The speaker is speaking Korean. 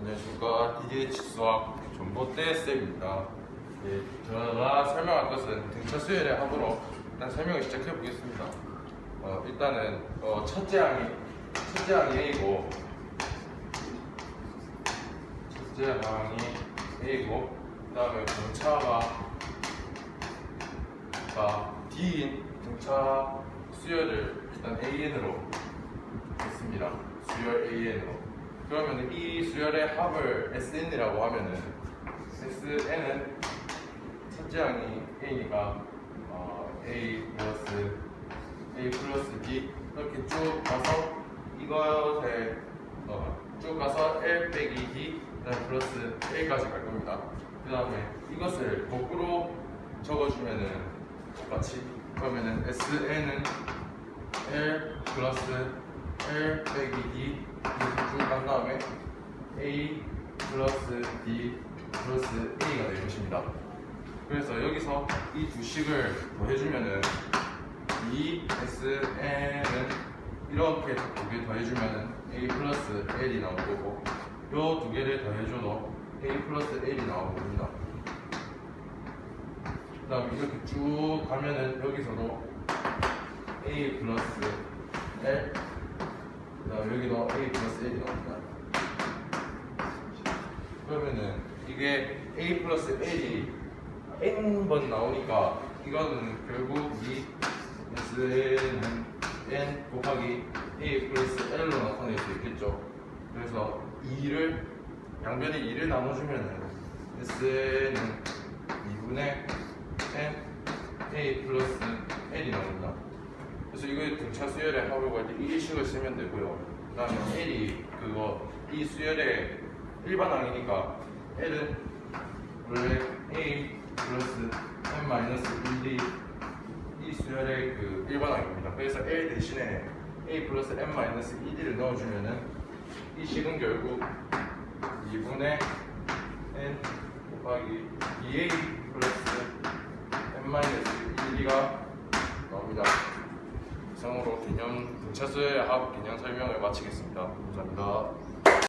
안녕하십니까 DDH 수학 전봇대 쌤입니다. 예, 제가 설명할 것은 등차 수열의 합으로 일단 설명을 시작해 보겠습니다. 어, 일단은 어, 첫째 항이 첫째 항이 A고 첫째 항이 A고 그 다음에 등차가 가 D인 등차 수열을 일단 AN으로 했습니다. 수열 AN으로. 그러면 이 수열의 합을 SN이라고 하면은 SN은 첫째 항이 A니까 어, A 플러스 A 플러스 B 이렇게 쭉 가서 이것에 어, 쭉 가서 L 빼기 D 그다음 플러스 A까지 갈 겁니다. 그 다음에 이것을 거꾸로 적어주면은 똑같이 그러면은 SN은 L 플러스 L 빼기 D 이렇게 쭉간 다음에 A 플러스 D 플러스 A가 될 것입니다. 그래서 여기서 이 두 식을 더해주면은 이 SN은 이렇게 두 개 더해주면은 A 플러스 L이 나올 거고 요 두 개를 더해줘도 A 플러스 L이 나오는 겁니다. 그 다음에 이렇게 쭉 가면은 여기서도 A 플러스 L 그 다음에 여기도 A 플러스 L이 나옵니다 그러면은 이게 A 플러스 L이 N번 나오니까 이거는 결국 이 SN은 N 곱하기 A 플러스 L로 나타낼 수 있겠죠 그래서 2를 양변에 2를 나눠주면은 SN은 2분의 N A 플러스 L이 나옵니다. 그래서 이거 등차 수열의 합을 구할 때이 식을 쓰면 되고요. 그 다음에 L이 그거 이 수열의 일반항이니까 L은 원래 A 플러스 N 마이너스 1이 이 수열의 그 일반항입니다. 그래서 L 대신에 A 플러스 N 마이너스 1을 넣어주면은 이 식은 결국 2분의 N 곱하기 2A 플러스 N-1가 나옵니다. 이상으로 개념 등차수의 합 개념 설명을 마치겠습니다. 감사합니다.